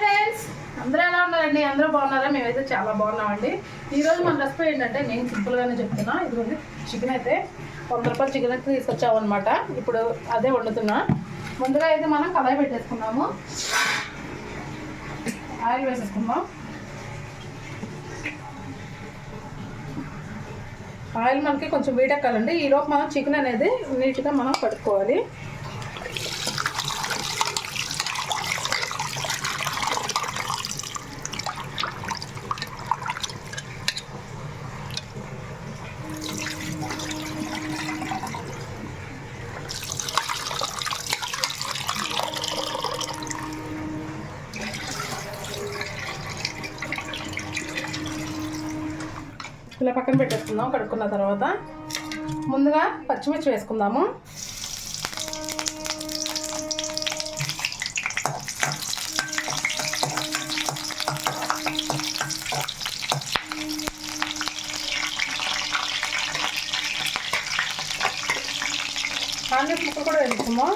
Friends. అందరూ ఎలా ఉన్నారండి? అందరూ బాగున్నారా? మేమైతే చాలా బాగున్నామండి. ఈరోజు మన రెసిపీ ఏంటంటే నేను సింపుల్గానే చెప్తున్నా. ఇది చికెన్ అయితే వంద రూపాయలు చికెన్ అయితే తీసుకొచ్చామన్నమాట. ఇప్పుడు అదే వండుతున్నా. ముందుగా అయితే మనం కళాయి పెట్టేసుకున్నాము ఆయిల్ వేసేసుకుందాం. ఆయిల్ మనకి కొంచెం వేడెక్కాలండి ఈలోపు మనం చికెన్ అనేది నీట్గా మనం పట్టుకోవాలి పక్కన పెట్టేసుకుందాం కడుక్కున్న తర్వాత. ముందుగా పచ్చిమిర్చి వేసుకుందాము. ఆనియన్స్ ముక్క కూడా వేసుకుందాం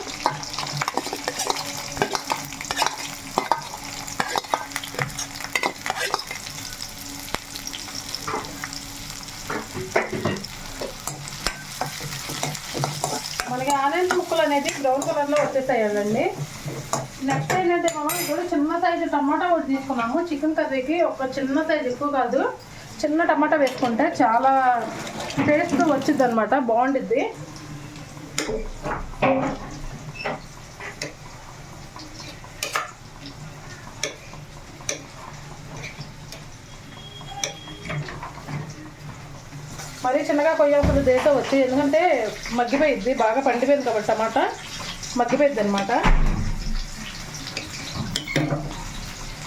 మనకి ఆనియన్స్ ముక్కలు అనేది బ్రౌన్ కలర్లో వచ్చేసాయండి నెక్స్ట్ ఏంటంటే మనం ఇప్పుడు చిన్న సైజు టమాటా ఒకటి తీసుకున్నాము. చికెన్ కర్రీకి ఒక చిన్న సైజు ఎక్కువ కాదు. చిన్న టమాటా వేసుకుంటే చాలా టేస్ట్ వచ్చింది అనమాట బాగుండిద్ది. మరీ చిన్నగా కొయ్యాల్సిన దేశం వచ్చి ఎందుకంటే మగ్గిపోయిద్ది బాగా పండిపోయింది కాబట్టి టమాటా. మగ్గిపోయింది అనమాట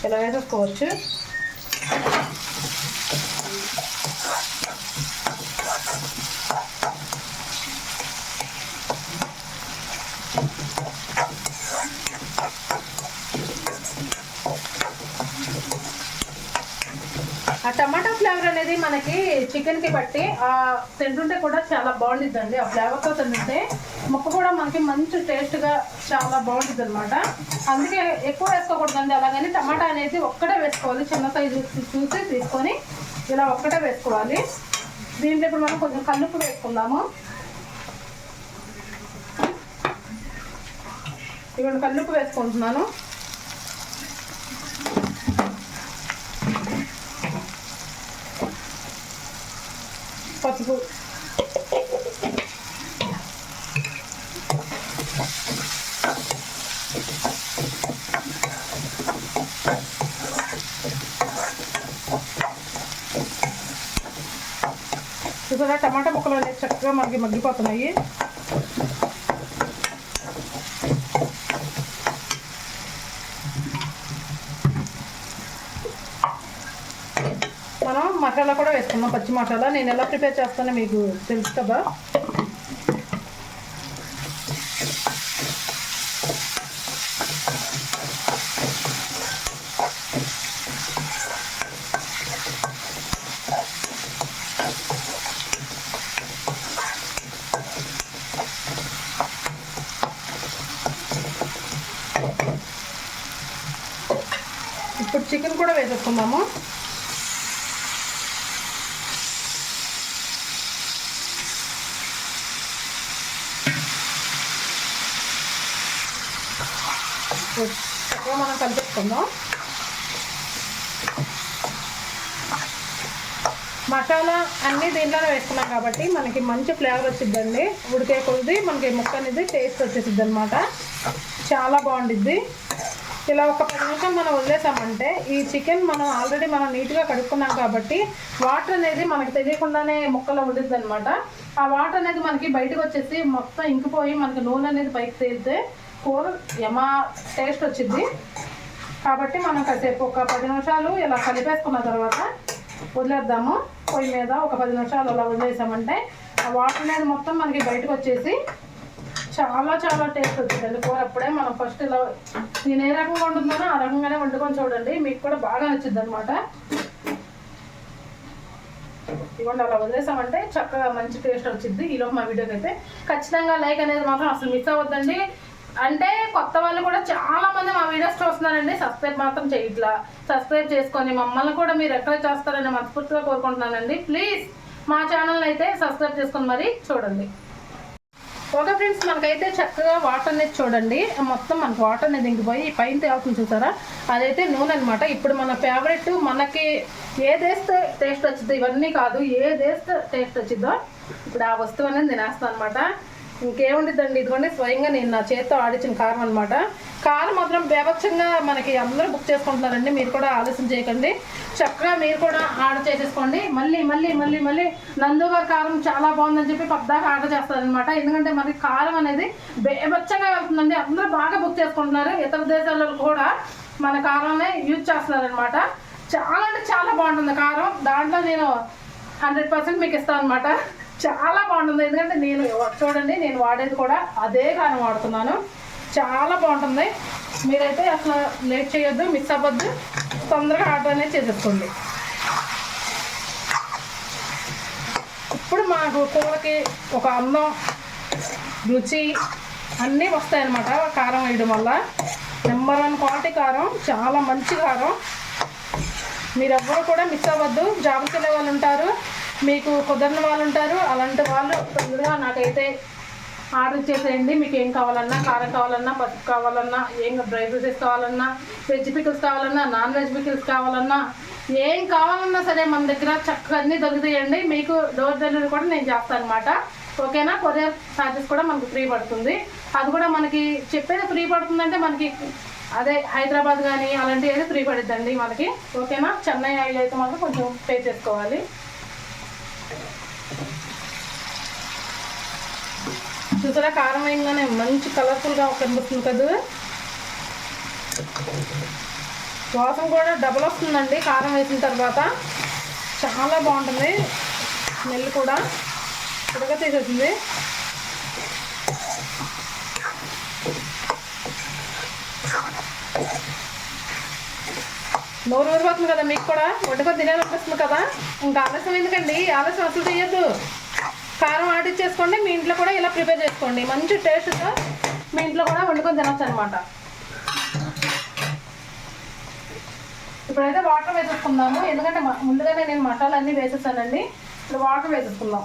ఇలా వేసేసుకోవచ్చు? ఆ టమాటా ఫ్లేవర్ అనేది మనకి చికెన్కి బట్టి ఆ తింటుంటే కూడా చాలా బాగుండిద్దండి. ఆ ఫ్లేవర్తో తింటుంటే ముక్క కూడా మనకి మంచి టేస్ట్గా చాలా బాగుంటుంది అనమాట అందుకే ఎక్కువ వేసుకోకూడదండి. అలాగని టమాటా అనేది ఒక్కటే వేసుకోవాలి. చిన్న సైజు చూసి తీసుకొని ఇలా ఒక్కటే వేసుకోవాలి. దీంట్లో ఇప్పుడు మనం కొంచెం కల్లుపు వేసుకుందాము. ఇక్కడ కల్లుప్పు వేసుకుంటున్నాను. పసుపు చూసారా టమాటా ముక్కలు అనేది చక్కగా మనకి మగ్గిపోతున్నాయి మనం మసాలా కూడా వేసుకున్నాం పచ్చి మసాలా నేను ఎలా ప్రిపేర్ చేస్తానో మీకు తెలుసు కదా ఇప్పుడు చికెన్ కూడా వేసేసుకుందాము చక్కగా మనం కలిపేసుకుందాం. మసాలా అన్నీ దీంట్లోనే వేసుకున్నాం కాబట్టి మనకి మంచి ఫ్లేవర్ వచ్చిద్దండి. ఉడికే కొద్ది మనకి ముక్క అనేది టేస్ట్ వచ్చేసిద్ది అనమాట చాలా బాగుండిద్ది. ఇలా ఒక పది నిమిషం మనం వదిలేసామంటే ఈ చికెన్ మనం ఆల్రెడీ మనం నీట్గా కడుక్కున్నాం కాబట్టి వాటర్ అనేది మనకి తెలియకుండానే ముక్కలో ఉండిద్ది అనమాట ఆ వాటర్ అనేది మనకి బయటకు వచ్చేసి మొత్తం ఇంకిపోయి మనకి నూనె అనేది పైకి తేలితే కూర యమా టేస్ట్ వచ్చింది కాబట్టి మనం కాసేపు ఒక పది నిమిషాలు ఇలా కలిపేసుకున్న తర్వాత వదిలేద్దాము. పొయ్యి మీద ఒక పది నిమిషాలు అలా వదిలేసామంటే ఆ వాటర్ అనేది మొత్తం మనకి బయటకు వచ్చేసి చాలా చాలా టేస్ట్ వచ్చిందండి కూర అప్పుడే మనం ఫస్ట్ ఇలా నేను ఏ రకంగా వండుతున్నానో ఆ రకంగానే వండుకొని చూడండి. మీకు కూడా బాగా నచ్చింది అనమాట ఇవ్వండి అలా వదిలేసామంటే చక్కగా మంచి టేస్ట్ వచ్చింది ఈలోపు మా వీడియోకి అయితే ఖచ్చితంగా లైక్ అనేది మాత్రం అసలు మిస్ అవ్వద్దండి. అంటే కొత్త వాళ్ళు కూడా చాలా మంది మా వీడియోస్ చూస్తున్నారండి. సబ్స్క్రైబ్ మాత్రం చేయట్లా. సబ్స్క్రైబ్ చేసుకొని మమ్మల్ని కూడా మీరు ఎక్కడ చేస్తారని మనస్ఫూర్తిగా కోరుకుంటున్నానండి. ప్లీజ్ మా ఛానల్ అయితే సబ్స్క్రైబ్ చేసుకొని మరి చూడండి. ఓకే ఫ్రెండ్స్ మనకైతే చక్కగా వాటర్ అనేది చూడండి. మొత్తం మనకు వాటర్ అనేది ఇంకిపోయి పైన తేలుతుంది చూసారా? అదైతే నూనె అనమాట ఇప్పుడు మన ఫేవరెట్ మనకి ఏదేస్తే టేస్ట్ వచ్చిందో ఇవన్నీ కాదు ఏదేస్తే టేస్ట్ వచ్చిందో ఇప్పుడు ఆ వస్తువు అనేది తినేస్తాను అనమాట ఇంకేముండదండి ఇదిగోండి స్వయంగా నేను నా చేత్తో ఆడించిన కారం అనమాట కారం మాత్రం బేభత్సంగా మనకి అందరూ బుక్ చేసుకుంటున్నారండి. మీరు కూడా ఆలస్యం చేయకండి. చక్కగా మీరు కూడా ఆర్డర్ చేసేసుకోండి. మళ్ళీ మళ్ళీ మళ్ళీ మళ్ళీ నందు గారు కారం చాలా బాగుందని చెప్పి పద్దాక ఆర్డర్ చేస్తారనమాట ఎందుకంటే మనకి కారం అనేది బేభత్సంగా వెళ్తుందండి. అందరూ బాగా బుక్ చేసుకుంటున్నారు. ఇతర దేశాలలో కూడా మన కారంనే యూజ్ చేస్తున్నారనమాట చాలా అంటే చాలా బాగుంటుంది కారం. దాంట్లో నేను హండ్రెడ్ పర్సెంట్ మీకు ఇస్తాను అనమాట చాలా బాగుంటుంది. ఎందుకంటే నేను చూడండి నేను వాడేది కూడా అదే కారం వాడుతున్నాను. చాలా బాగుంటుంది. మీరైతే అసలు లేట్ చేయొద్దు మిస్ అవ్వద్దు. తొందరగా ఆర్డర్ అనేది చేసేసుకోండి. ఇప్పుడు మాకు కూరకి ఒక అందం రుచి అన్నీ వస్తాయన్నమాట. కారం వేయడం వల్ల. నెంబర్ వన్ క్వాలిటీ కారం చాలా మంచి కారం. మీరు ఎవ్వరు కూడా మిస్ అవ్వద్దు. జాబ్కి వెళ్ళే వాళ్ళు ఉంటారు. మీకు కుదరని వాళ్ళు ఉంటారు అలాంటి వాళ్ళు తొందరగా నాకైతే ఆర్డర్ చేసేయండి. మీకు ఏం కావాలన్నా కారం కావాలన్నా పసుపు కావాలన్నా ఏం డ్రై ఫ్రూట్స్ కావాలన్నా వెజ్ పికిల్స్ కావాలన్నా నాన్ వెజ్ పికిల్స్ కావాలన్నా ఏం కావాలన్నా సరే మన దగ్గర చక్కగా అన్నీ దొరుకుతాయండి. మీకు డోర్ డెలివరీ కూడా నేను చేస్తాను అనమాట ఓకేనా? కొరియర్ ఛార్జెస్ కూడా మనకు ఫ్రీ పడుతుంది. అది కూడా మనకి చెప్పేది ఫ్రీ పడుతుందంటే మనకి అదే హైదరాబాద్ కానీ అలాంటివి అయితే ఫ్రీ పడుద్దండి మనకి ఓకేనా? చెన్నై ఆయిల్ అయితే మాత్రం కొంచెం పే చేసుకోవాలి. చూసారా? కారం వేయంగానే మంచి కలర్ఫుల్గా కనిపిస్తుంది కదా. వాసన కూడా డబల్ వస్తుందండి. కారం వేసిన తర్వాత చాలా బాగుంటుంది. స్మెల్ కూడా ఉడక తీసేసింది. నోరు ఊరిపోతుంది కదా మీకు కూడా. వండుకొని తినాలనిపిస్తుంది కదా. ఇంకా ఆలస్యం ఎందుకండి? ఆలస్యం అసలు తీయద్దు కారం ఆడిచ్చేసుకోండి మీ ఇంట్లో కూడా ఇలా ప్రిపేర్ చేసుకోండి. మంచి టేస్ట్తో మీ ఇంట్లో కూడా వండుకొని తినొచ్చు అనమాట ఇప్పుడైతే వాటర్ వేసేసుకుందాము. ఎందుకంటే ముందుగానే నేను మసాలా అన్నీ వేసేసానండి. ఇప్పుడు వాటర్ వేసేసుకుందాం.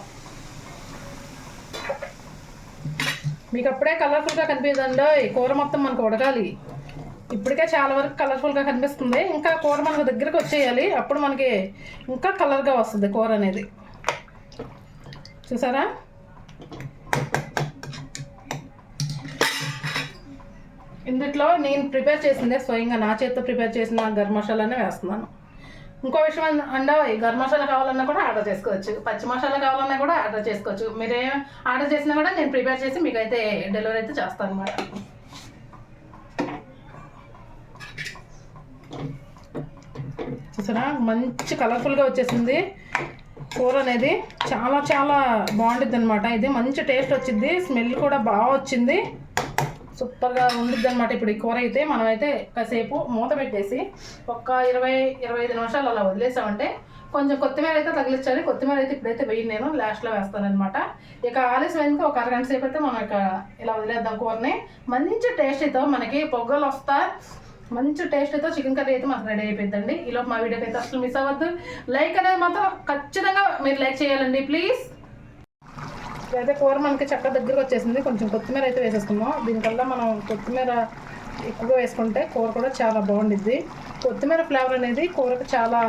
మీకు అప్పుడే కలర్ఫుల్గా కనిపిదండి కూర మొత్తం మనకు ఉడకాలి. ఇప్పటికే చాలా వరకు కలర్ఫుల్గా కనిపిస్తుంది. ఇంకా కూర మనకు దగ్గరకు వచ్చేయాలి. అప్పుడు మనకి ఇంకా కలర్గా వస్తుంది కూర అనేది. చూసారా? ఇందుట్లో నేను ప్రిపేర్ చేసిందే స్వయంగా నా చేతితో ప్రిపేర్ చేసిన గరం మసాలానే వేస్తున్నాను. ఇంకో విషయం అన్- ఈ గరం మసాలా కావాలన్నా కూడా ఆర్డర్ చేసుకోవచ్చు. పచ్చి మసాలా కావాలన్నా కూడా ఆర్డర్ చేసుకోవచ్చు. మీరే ఆర్డర్ చేసినా కూడా నేను ప్రిపేర్ చేసి మీకు అయితే డెలివరీ అయితే చేస్తాను అనమాట చూసారా? మంచి కలర్ఫుల్గా వచ్చేసింది. కూర అనేది చాలా చాలా బాగుంటుంది అనమాట ఇది మంచి టేస్ట్ వచ్చింది స్మెల్ కూడా బాగా వచ్చింది. సూపర్గా ఉండిద్ది అనమాట ఇప్పుడు ఈ కూర అయితే. మనమైతే కాసేపు మూత పెట్టేసి ఒక్క ఇరవై ఇరవై ఐదు నిమిషాలు అలా వదిలేసామంటే కొంచెం కొత్తిమీర అయితే తగిలించాలి కొత్తిమీర అయితే ఇప్పుడైతే వెయ్యి నేను లాస్ట్లో వేస్తానమాట ఇక ఆలస్యం ఎందుకు ఒక అరగంట సేపు అయితే మనం ఇక ఇలా వదిలేద్దాం కూరని. మంచి టేస్ట్ అయితే మనకి పొగ్గలు వస్తా మంచి టేస్ట్ చికెన్ కర్రీ అయితే మాకు రెడీ అయిపోయిందండి. ఈలోపు మా వీడియోకి అయితే అసలు మిస్ అవ్వద్దు. లైక్ అనేది మాత్రం ఖచ్చితంగా మీరు లైక్ చేయాలండి ప్లీజ్ అయితే కూర మనకి చక్క దగ్గరకు వచ్చేసింది. కొంచెం కొత్తిమీర అయితే వేసేసుకుందాం. దీనివల్ల మనం కొత్తిమీర ఎక్కువగా వేసుకుంటే కూర కూడా చాలా బాగుండిద్ది. కొత్తిమీర ఫ్లేవర్ అనేది కూరకు చాలా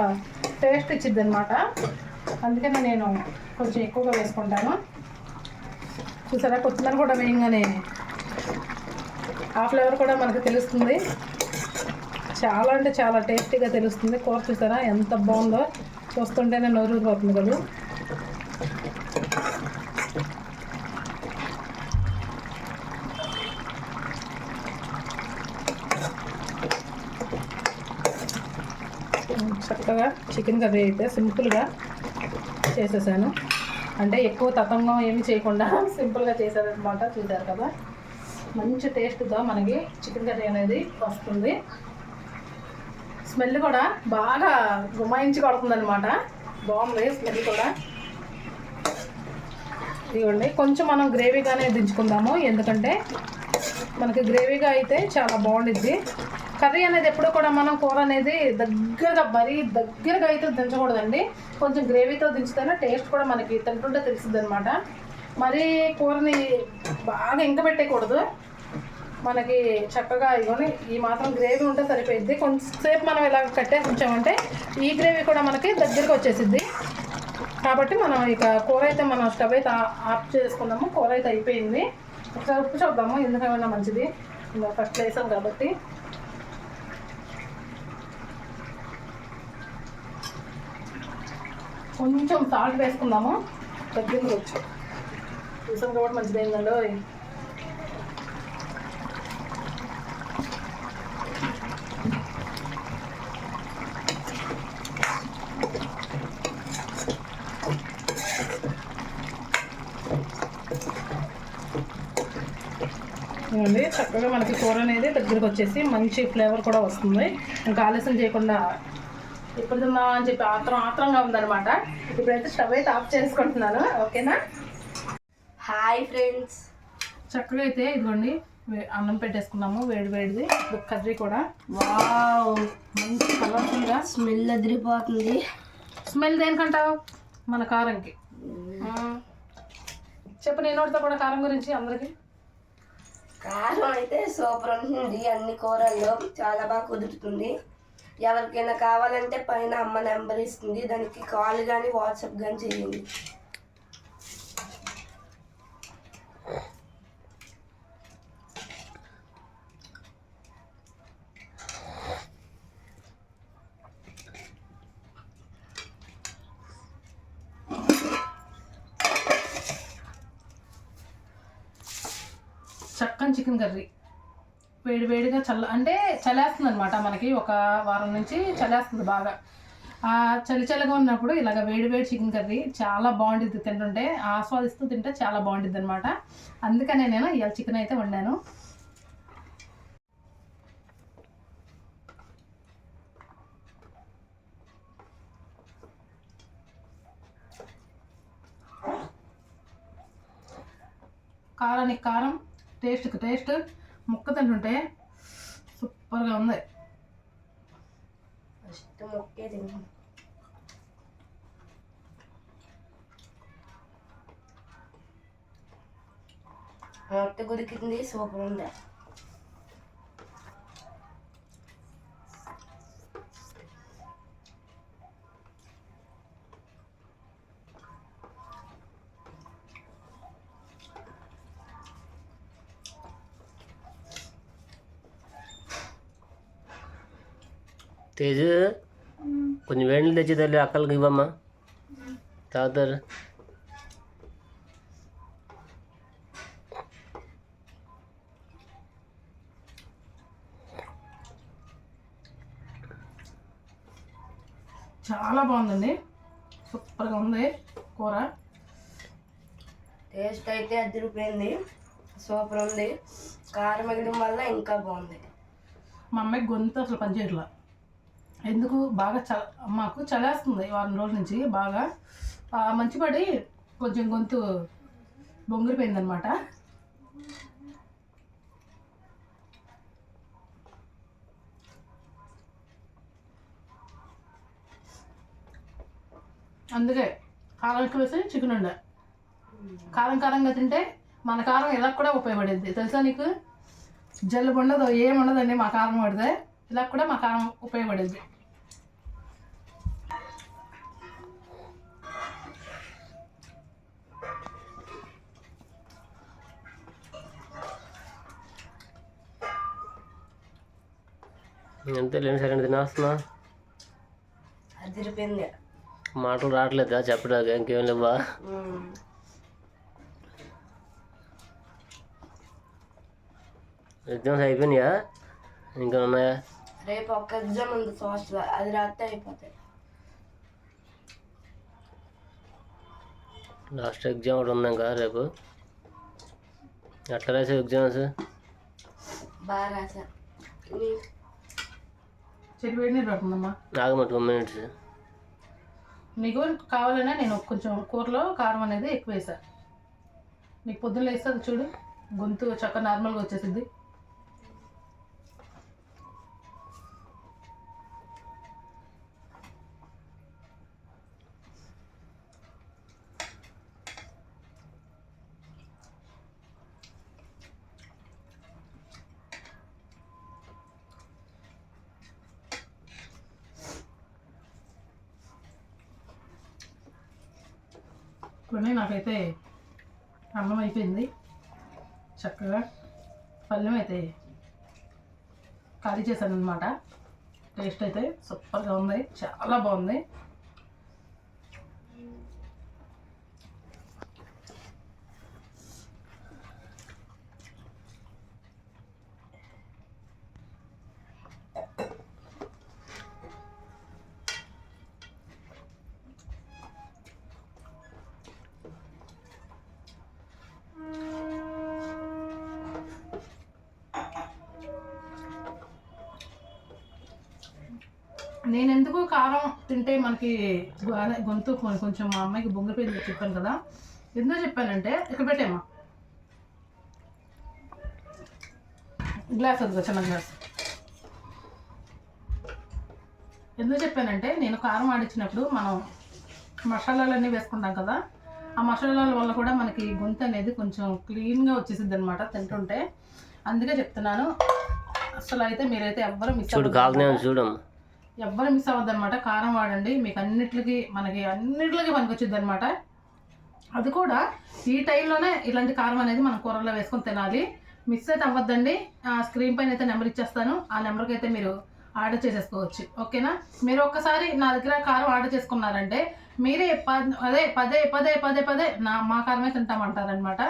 టేస్ట్ ఇచ్చిద్ది అనమాట అందుకని నేను కొంచెం ఎక్కువగా వేసుకుంటాను. చూసారా? కొత్తిమీర కూడా వేయంగానే ఆ ఫ్లేవర్ కూడా మనకు తెలుస్తుంది. చాలా అంటే చాలా టేస్టీగా తెలుస్తుంది. కూర చూసారా? ఎంత బాగుందో. చూస్తుంటేనే నోరు ఊరిపోతుంది కదా. చక్కగా చికెన్ కర్రీ అయితే సింపుల్గా చేసేసాను. అంటే ఎక్కువ తతంగం ఏమి చేయకుండా సింపుల్గా చేశారనమాట చూశారు కదా? మంచి టేస్ట్తో మనకి చికెన్ కర్రీ అనేది వస్తుంది. స్మెల్ కూడా బాగా గుమాయించి కొడుతుంది అనమాట బాగుంది స్మెల్ కూడా. ఇవ్వండి కొంచెం మనం గ్రేవీగానే దించుకుందాము. ఎందుకంటే మనకి గ్రేవీగా అయితే చాలా బాగుండిద్ది. కర్రీ అనేది ఎప్పుడూ కూడా మనం కూర అనేది దగ్గరగా మరీ దగ్గరగా అయితే దించకూడదండి. కొంచెం గ్రేవీతో దించితేనే టేస్ట్ కూడా మనకి తింటుంటే తెలుస్తుంది అనమాట మరీ కూరని బాగా ఇంకబెట్టేయకూడదు మనకి చక్కగా ఇవ్వని ఈ మాత్రం గ్రేవీ ఉంటే సరిపోయిద్ది. కొంతసేపు మనం ఇలా కట్టేసి ఉంచామంటే ఈ గ్రేవీ కూడా మనకి దగ్గరికి వచ్చేసిద్ది. కాబట్టి మనం ఇక కూర అయితే మనం స్టవ్ అయితే ఆఫ్ చేసుకున్నాము. కూర అయితే అయిపోయింది. ఒకసారి ఉప్పు చూద్దాము ఎందుకైనా మంచిది? ఇంకా ఫస్ట్ వేసాం కాబట్టి. కొంచెం సాల్ట్ వేసుకుందాము. దగ్గరికి వచ్చు. చూసాం కాబట్టి మంచిది ఏంటండి ఇవ్వండి చక్కగా మనకి కూర అనేది దగ్గరికి వచ్చేసి మంచి ఫ్లేవర్ కూడా వస్తుంది. ఇంకా ఆలస్యం చేయకుండా ఇప్పుడు తిందామా అని చెప్పి ఆత్రం ఆత్రంగా ఉందన్నమాట. ఇప్పుడైతే స్టవ్ అయితే ఆఫ్ చేసుకుంటున్నాను. ఓకేనా? Hi friends. చక్కగా అయితే ఇదిగోండి అన్నం పెట్టేసుకున్నాము వేడి వేడిది. కర్రీ కూడా. వావ్! మంచి కలర్ఫుల్గా స్మెల్ అదిరిపోతుంది. స్మెల్ దేనికంటావు? మన కారంకి. చెప్పు నేను కూడా కారం గురించి అందరికి. కారం అయితే సూపర్ ఉంటుంది. అన్ని కూరల్లో చాలా బాగా కుదురుతుంది. ఎవరికైనా కావాలంటే పైన అమ్మ నెంబర్ ఇస్తుంది. దానికి కాల్ కానీ వాట్సాప్ కానీ చేయండి చక్కని చికెన్ కర్రీ. వేడి వేడిగా చల్ల అంటే చలేస్తుంది అనమాట మనకి ఒక వారం నుంచి చలేస్తుంది బాగా. ఆ చలి చలిగా ఉన్నప్పుడు ఇలాగ వేడి వేడి చికెన్ కర్రీ చాలా బాగుంటుంది తింటుంటే ఆస్వాదిస్తూ తింటే చాలా బాగుంటుంది అనమాట అందుకనే నేను ఇవాళ చికెన్ అయితే వండాను. కారానికి కారం టేస్ట్కి టేస్ట్ ముక్క తింటుంటే సూపర్గా ఉంది. ఫస్ట్ ముక్కే తింటాం మొట్ట గురికింది సూపర్ ఉంది. తేజు కొంచెం వేణులు తెచ్చి తల్లి అక్కలకి ఇవ్వమ్మా. తాగుతారు చాలా బాగుందండి. సూపర్గా ఉంది కూర. టేస్ట్ అయితే అదిరిపోయింది. సూపర్ ఉంది. కారం వేయడం వల్ల ఇంకా బాగుంది. మా అమ్మాయికి గొంతు అసలు పనిచేయట్లా. ఎందుకు? బాగా చ మాకు చలేస్తుంది వారం రోజుల నుంచి బాగా. మంచిపడి కొంచెం గొంతు బొంగిరిపోయిందనమాట. అందుకే కారం ఎక్కువ వేసి చికెన్ ఉండే. కారం కారంగా తింటే మన కారం ఎలా కూడా ఉపయోగపడింది. తెలుసా నీకు? జల్లు ఉండదు ఏం ఉండదండి మా కారం పడితే ఇలా కూడా మా కారం ఉపయోగపడింది. అంతే లేని సరే తినేస్తున్నా. మాటలు రావట్లేదా చెప్పడానికి ఇంకేం లేవా. ఎగ్జామ్స్ అయిపోయినాయా? ఇంకా ఉన్నాయా? రేపు ఒక్క ఎగ్జామ్ ఉంది సోషల్ అది రాస్తే అయిపోతాయి. లాస్ట్ ఎగ్జామ్ ఒకటి ఉంది ఇంకా రేపు. ఎట్లా రాసావు ఎగ్జామ్స్? బాగా రాసా. నీ- చెట్టు వేడి నీరు పడుతుందమ్మా ఆగమ్మ టూ మినిట్స్ నీకు కావాలనే నేను కొంచెం కూరలో కారం అనేది ఎక్కువ వేసా. నీకు పొద్దున్న వేస్తే అది చూడు. గొంతు చక్క నార్మల్గా వచ్చేసింది నాకైతే అన్నం అయిపోయింది చక్కగా పళ్ళెం అయితే ఖాళీ చేశాను అనమాట టేస్ట్ అయితే సూపర్గా ఉంది. చాలా బాగుంది. నేను ఎందుకు కారం తింటే మనకి అదే గొంతు కొంచెం మా అమ్మాయికి బొంగిపోయింది చెప్పాను కదా. ఎందుకు చెప్పానంటే ఇక్కడ పెట్టేమ్మా గ్లాస్ వద్దు చిన్న గ్లాస్. ఎందుకు చెప్పానంటే నేను కారం ఆడించినప్పుడు మనం మసాలాలన్నీ వేసుకుంటాం కదా ఆ మసాలాల వల్ల కూడా మనకి గొంతు అనేది కొంచెం క్లీన్గా వచ్చేసింది అనమాట తింటుంటే. అందుకే చెప్తున్నాను. అసలు అయితే మీరైతే ఎవ్వరు మిస్ చూడు కాలనే చూడమ్మా. ఎవ్వరు మిస్ అవ్వద్దు అనమాట కారం వాడండి. మీకు అన్నిటికి మనకి అన్నిటికి పనికొచ్చింది అనమాట అది కూడా ఈ టైంలోనే ఇలాంటి కారం అనేది మనం కూరల్లో వేసుకొని తినాలి. మిస్ అయితే అవ్వద్దండి. ఆ స్క్రీన్ పైన అయితే నెంబర్ ఇచ్చేస్తాను. ఆ నెంబర్కి అయితే మీరు ఆర్డర్ చేసేసుకోవచ్చు. ఓకేనా మీరు ఒక్కసారి నా దగ్గర కారం ఆర్డర్ చేసుకున్నారంటే మీరే పదే అదే పదే పదే పదే పదే నా మా కారమే తింటామంటారనమాట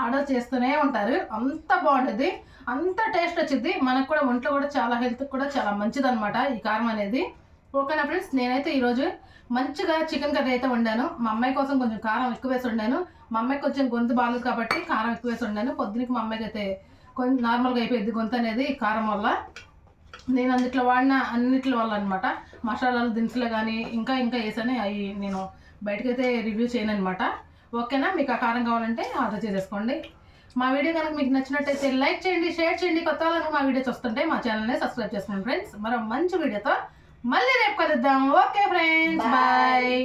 ఆర్డర్ చేస్తూనే ఉంటారు. అంత బాగుంటుంది అంత టేస్ట్ వచ్చింది. మనకు కూడా ఒంట్లో కూడా చాలా హెల్త్ కూడా చాలా మంచిది అనమాట ఈ కారం అనేది. ఓకేనా ఫ్రెండ్స్? నేనైతే ఈరోజు మంచిగా చికెన్ కర్రీ అయితే వండాను. మా అమ్మాయి కోసం కొంచెం కారం ఎక్కువ వేసి వండాను. మా అమ్మాయికి కొంచెం గొంతు బాగాలేదు కాబట్టి కారం ఎక్కువ వేసి వండాను. పొద్దునకి మా అమ్మాయికి అయితే కొంచెం నార్మల్గా అయిపోయింది గొంతు అనేది ఈ కారం వల్ల. నేను అందుట్లో వాడిన అన్నిట్ల వల్ల అనమాట మసాలాలు దినుసులు కానీ ఇంకా ఇంకా వేసాను అవి నేను బయటకైతే రివ్యూ చేయను అనమాట ఓకేనా? మీకు ఆ కారం కావాలంటే ఆర్డర్ చేసేసుకోండి. మా వీడియో కనుక మీకు నచ్చినట్టయితే లైక్ చేయండి షేర్ చేయండి. కొత్త వాళ్ళకి మా వీడియో చూస్తుంటే మా ఛానల్ని సబ్స్క్రైబ్ చేసుకోండి ఫ్రెండ్స్. మరో మంచి వీడియోతో మళ్ళీ రేపు కలుద్దాం. Okay friends. బాయ్.